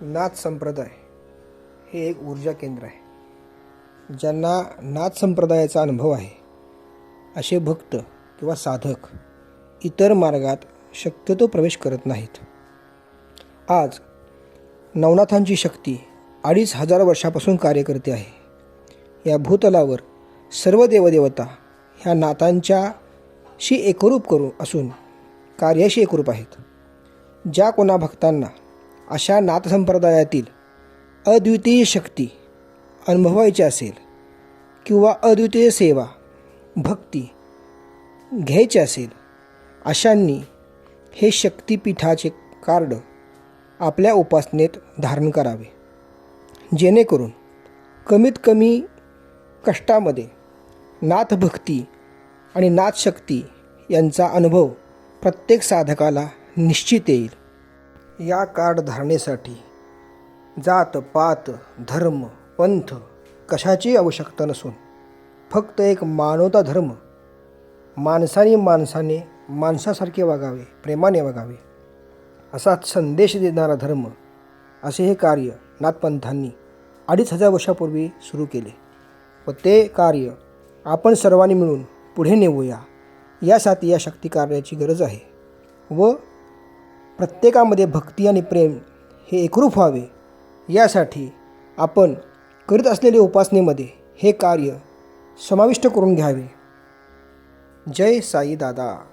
नाथ संप्रदाय हे एक ऊर्जा केंद्र आहे. ज्यांना नाथ संप्रदायाचा अनुभव आहे. असे भक्त किंवा साधक इतर मार्गात शक्यतो प्रवेश करत नाहीत. आज नवनाथांची शक्ती अडीच हजार वर्षापासून कार्य करते आहे. या भूतलावर सर्व देवदेवता ह्या नाथांच्याशी एकरूप करू असून कार्याशी एकरूप आहेत. ज्या कोणा भक्तांना अशा नाथसंप्रदायातील अद्वितीय शक्ती अनुभवायची असेल किंवा अद्वितीय सेवा भक्ती घ्यायची असेल अशांनी हे शक्तिपीठाचे कार्ड आपल्या उपासनेत धारण करावे. जेणेकरून कमीत कमी कष्टामध्ये नाथभक्ती आणि नाथशक्ती यांचा अनुभव प्रत्येक साधकाला निश्चित येईल. या कार्ड धारणेसाठी जात पात धर्म पंथ कशाची आवश्यकता नसून फक्त एक मानवता धर्म. माणसाने माणसाने माणसासारखे वागावे प्रेमाने वागावे असा संदेश देणारा धर्म. असे हे कार्य नाथपंथांनी अडीच हजार वर्षापूर्वी सुरू केले व ते कार्य आपण सर्वांनी मिळून पुढे नेऊया. यासाठी या शक्ती कार्याची गरज आहे व प्रत्येकामध्ये भक्ती आणि प्रेम हे एकरूप व्हावे. यासाठी आपण करीत असलेल्या उपासनेमध्ये हे कार्य समाविष्ट करून घ्यावे. जय साईदादा.